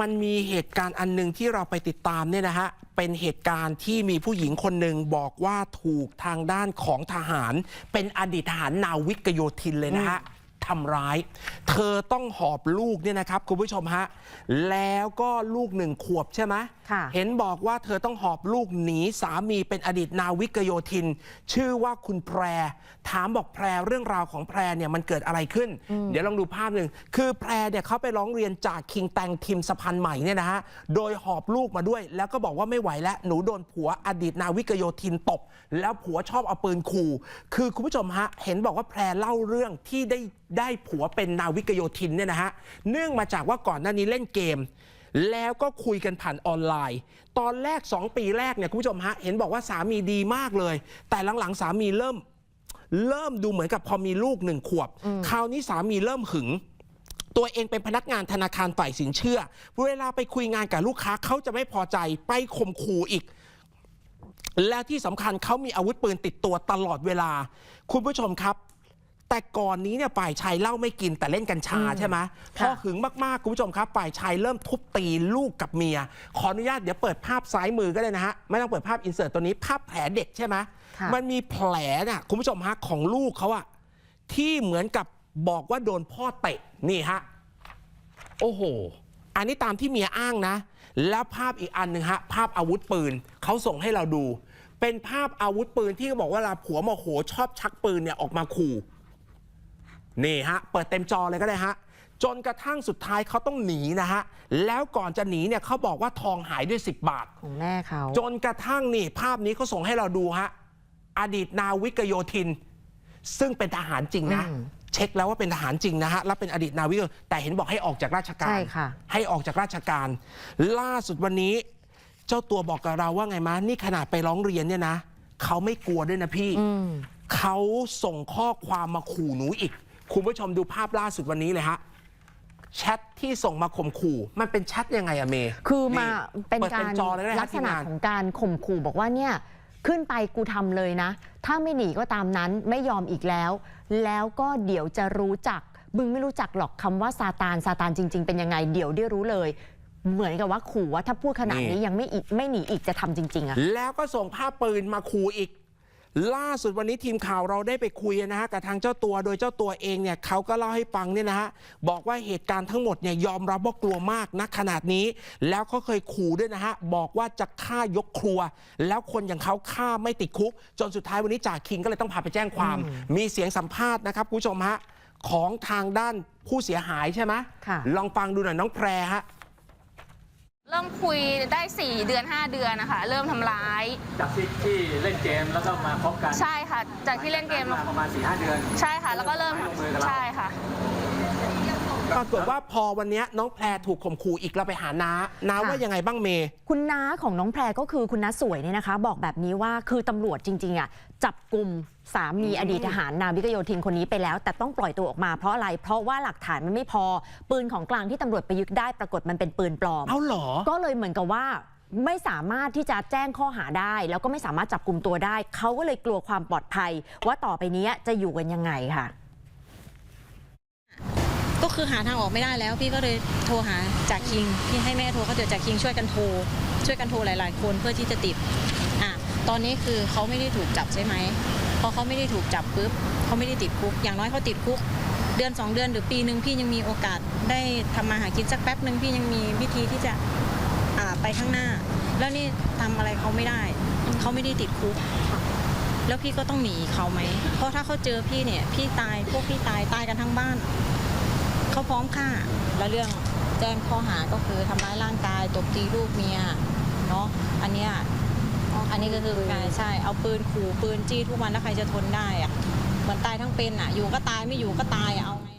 มันมีเหตุการณ์อันหนึ่งที่เราไปติดตามเนี่ยนะฮะ เป็นเหตุการณ์ที่มีผู้หญิงคนหนึ่งบอกว่าถูกทางด้านของทหาร เป็นอดีตทหารนาวิกโยธินเลยนะฮะทำร้าย เธอต้องหอบลูกเนี่ยนะครับ คุณผู้ชมฮะ แล้วก็ลูกหนึ่งขวบใช่ไหมค่ะ เห็นบอกว่าเธอต้องหอบลูกหนีสามีเป็นอดีตนาวิกโยธิน ชื่อว่าคุณแพร ถามบอกแพรเรื่องราวของแพรเนี่ยมันเกิดอะไรขึ้น เดี๋ยวลองดูภาพหนึ่ง คือแพรเนี่ยเขาไปร้องเรียนจากคิงแตงทีมสะพานใหม่เนี่ยนะฮะ โดยหอบลูกมาด้วย แล้วก็บอกว่าไม่ไหวแล้ว หนูโดนผัวอดีตนาวิกโยธินตบ แล้วผัวชอบเอาปืนขู่ คือคุณผู้ชมฮะ เห็นบอกว่าแพรเล่าเรื่องที่ได้ได้ผัวเป็นนาวิกโยธินเนี่ยนะฮะ เนื่องมาจากว่าก่อนหน้านี้เล่นเกม แล้วก็คุยกันผ่านออนไลน์ ตอนแรก 2 ปีแรกเนี่ยคุณผู้ชมฮะเห็นบอกว่าสามีดีมากเลย แต่หลังๆ สามีเริ่ม เริ่มดูเหมือนกับพอมีลูกหนึ่งขวบ คราวนี้สามีเริ่มหึง ตัวเองเป็นพนักงานธนาคารฝ่ายสินเชื่อ เวลาไปคุยงานกับลูกค้าเขาจะไม่พอใจไปข่มขู่อีกและที่สำคัญเขามีอาวุธปืนติดตัวตลอดเวลา คุณผู้ชมครับ แต่ก่อนนี้เนี่ยฝ่ายชายเหล้าไม่กินแต่เล่นกัญชาใช่ไหมพค่ะอหึงมากๆคุณผู้ชมครับฝ่ายชายเริ่มทุบตีลูกกับเมีย ขออนุญาตเดี๋ยวเปิดภาพซ้ายมือก็ได้นะฮะ ไม่ต้องเปิดภาพอินเสิร์ตตัวนี้ ภาพแผลเด็กใช่ไหมค่ะมันมีแผลน่ะคุณผู้ชมฮะของลูกเขาอะที่เหมือนกับบอกว่าโดนพ่อเตะนี่ฮะโอ้โห อันนี้ตามที่เมียอ้างนะ แล้วภาพอีกอันหนึ่งฮะภาพอาวุธปืนเขาส่งให้เราดู เป็นภาพอาวุธปืนที่เขาบอกว่าเวลาผัวโมโหชอบชักปืนเนี่ยออกมาขู่ นี่ฮะ เปิดเต็มจอเลยก็ได้ฮะ จนกระทั่งสุดท้ายเขาต้องหนีนะฮะ แล้วก่อนจะหนีเนี่ยเขาบอกว่าทองหายด้วย 10 บาท ของแม่เขาจนกระทั่งนี่ภาพนี้เขาส่งให้เราดูฮะ อดีตนาวิกโยธิน ซึ่งเป็นทหารจริงนะ อืม เช็คแล้วว่าเป็นทหารจริงนะฮะ แล้วเป็นอดีตนาวิกโยแต่เห็นบอกให้ออกจากราชการ ใช่ค่ะ ให้ออกจากราชการ ล่าสุดวันนี้ เจ้าตัวบอกกับเราว่าไงมะ นี่ขนาดไปร้องเรียนเนี่ยนะเขาไม่กลัวด้วยนะพี่ อืม เขาส่งข้อความมาขู่หนูอีก คุณผู้ชมดูภาพล่าสุดวันนี้เลยฮะแชทที่ส่งมาข่มขู่ มันเป็นแชทยังไงอะเมย์คือมาเป็นปิดการจอเลยนะฮะลักษณะทีมงานของการข่มขู่บอกว่าเนี่ยขึ้นไปกูทำเลยนะ ถ้าไม่หนีก็ตามนั้นไม่ยอมอีกแล้ว แล้วก็เดี๋ยวจะรู้จัก มึงไม่รู้จักหรอกคำว่าซาตานซาตานจริง ๆ เป็นยังไง เดี๋ยวได้รู้เลย เหมือนกับว่าขู่ว่าถ้าพูดขนาดนี้ยังไม่อีกไม่หนีอีกจะทำจริง ๆอะแล้วก็ส่งภาพปืนมาขู่อีก ล่าสุดวันนี้ทีมข่าวเราได้ไปคุยนะฮะกับทางเจ้าตัว โดยเจ้าตัวเองเนี่ยเขาก็เล่าให้ฟังเนี่ยนะฮะบอกว่าเหตุการณ์ทั้งหมดเนี่ยยอมรับว่ากลัวมากนะขนาดนี้ แล้วเขาเคยขู่ด้วยนะฮะบอกว่าจะฆ่ายกครัว แล้วคนอย่างเขาฆ่าไม่ติดคุก จนสุดท้ายวันนี้จ่าคิงก็เลยต้องพาไปแจ้งความ มีเสียงสัมภาษณ์นะครับคุณผู้ชมฮะของทางด้านผู้เสียหายใช่ไหมค่ะลองฟังดูหน่อยน้องแพรฮะเริ่มคุยได้ 4 เดือน 5 เดือนนะคะเริ่มทำร้าย จากที่ที่เล่นเกมแล้วก็มาพบกันใช่ค่ะ จากที่เล่นเกมมาประมาณ4ีหเดือน ใช่ค่ะ แล้วก็เริ่มลงมือกับเรา ใช่ค่ะ ปรากฏว่าพอวันเนี้ยน้องแพรถูกข่มขู่อีกเราไปหาน้าน้าค่ะว่ายังไงบ้างเมย์ คุณน้าของน้องแพรก็คือคุณน้าสวยเนี่ยนะคะ บอกแบบนี้ว่าคือตำรวจจริงๆอะจับกลุ่มสามีอดีตทหารนาวิกโยธินคนนี้ไปแล้ว แต่ต้องปล่อยตัวออกมาเพราะอะไร เพราะว่าหลักฐานมันไม่พอ ปืนของกลางที่ตำรวจไปยึดได้ปรากฏมันเป็นปืนปลอม เอาเหรอ ก็เลยเหมือนกับว่าไม่สามารถที่จะแจ้งข้อหาได้ แล้วก็ไม่สามารถจับกลุ่มตัวได้ เขาก็เลยกลัวความปลอดภัย ว่าต่อไปนี้จะอยู่กันยังไงค่ะ ก็คือหาทางออกไม่ได้แล้ว พี่ก็เลยโทรหาจากคิงพี่ให้แม่โทรเขาเดี๋ยวจากคิงช่วยกันโทรช่วยกันโทรหลาย ๆ คนเพื่อที่จะติดอะตอนนี้คือเขาไม่ได้ถูกจับใช่ไหมพอเขาไม่ได้ถูกจับปุ๊บเขาไม่ได้ติดคุก อย่างน้อยเขาติดคุก เดือนสองเดือนหรือปีหนึ่งพี่ยังมีโอกาสได้ทำมาหากินสักแป๊บหนึ่งพี่ยังมีวิธีที่จะอ่าไปข้างหน้า แล้วนี่ทำอะไรเขาไม่ได้เขาไม่ได้ติดคุกแล้วพี่ก็ต้องหนีเขาไหม เพราะถ้าเขาเจอพี่เนี่ย พี่ตายพวกพี่ตายตายกันทั้งบ้าน เขาพร้อมฆ่าแล้วเรื่องแจ้งข้อหาก็คือทำร้ายร่างกายตบตีลูกเมียเนาะอันเนี้ยอันนี้ก็คือการใช่เอาปืนขู่ปืนจี้ทุกวันแล้วใครจะทนได้อะเหมือนตายทั้งเป็นอะอยู่ก็ตายไม่อยู่ก็ตายอะเอาไง